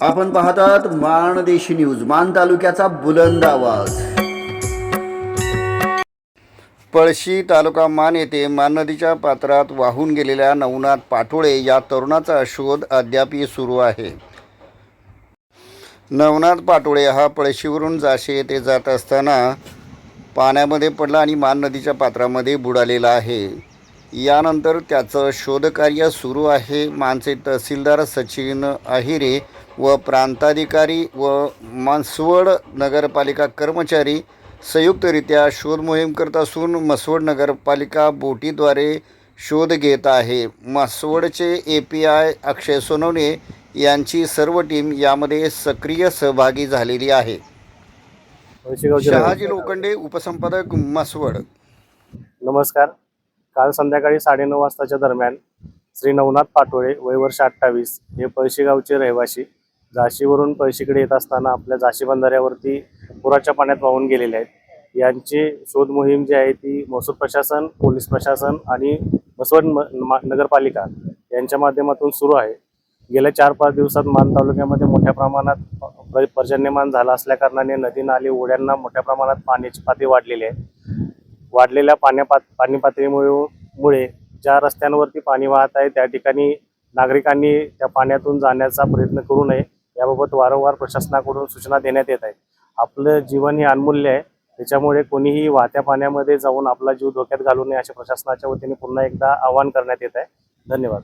आपण पाहतात माणदेशी न्यूज मान तालुक्याचा बुलंद आवाज. पळशी तालुका मान येथे मान नदीच्या पात्रात वाहून गेलेल्या नवनाथ पाटोळे या तरुणाचा शोध अद्यापही सुरू आहे. नवनाथ पाटोळे हा पळशीवरून जाशे येथे जात असताना पाण्यामध्ये पडला आणि मान नदीच्या पात्रामध्ये बुडालेला आहे. यानंतर त्याचं शोधकार्य सुरू आहे. मानचे तहसीलदार सचिन अहिरे व प्रांताधिकारी व मानसवड नगरपालिका कर्मचारी संयुक्तरित्या शोध मोहीम करत असून मसवड नगरपालिका बोटीद्वारे शोध घेत आहे. मसवडचे A P I Akshay Sonawane यांची सर्व टीम यामध्ये सक्रिय सहभागी झालेली आहे. शहाजी लोखंडे उपसंपादक मसवड नमस्कार. काल संध्याकाळी साडेनऊ वाजताच्या दरम्यान श्री नवनाथ पाटोळे वय वर्ष अठ्ठावीस हे पळशी गावचे रहिवासी झाशीवरून पळशीकडे येत असताना आपल्या झाशी बंधाऱ्यावरती पुराच्या पाण्यात वाहून गेलेले आहेत. यांची शोध मोहीम जी आहे ती महसूल प्रशासन पोलीस प्रशासन आणि बसवड म- मा- नगरपालिका यांच्या माध्यमातून सुरू आहे. गेल्या चार पाच दिवसात मान तालुक्यामध्ये मोठ्या प्रमाणात पर्जन्यमान झालं असल्याकारणाने नदी नाले ओढ्यांना मोठ्या प्रमाणात पाण्याची पातळी वाढलेली आहे. वाढलेल्या पाण्यापात पाणी पातळीमुळे मुळे ज्या रस्त्यांवरती पाणी वाहत आहे त्या ठिकाणी नागरिकांनी त्या पाण्यातून जाण्याचा प्रयत्न करू नये. याबाबत वारंवार प्रशासनाकडून सूचना देण्यात येत आहेत. आपलं जीवन हे अनमूल्य आहे. त्याच्यामुळे कोणीही वाहत्या पाण्यामध्ये जाऊन आपला जीव धोक्यात घालू नये अशा प्रशासनाच्या वतीने पुन्हा एकदा आवाहन करण्यात येत आहे. धन्यवाद.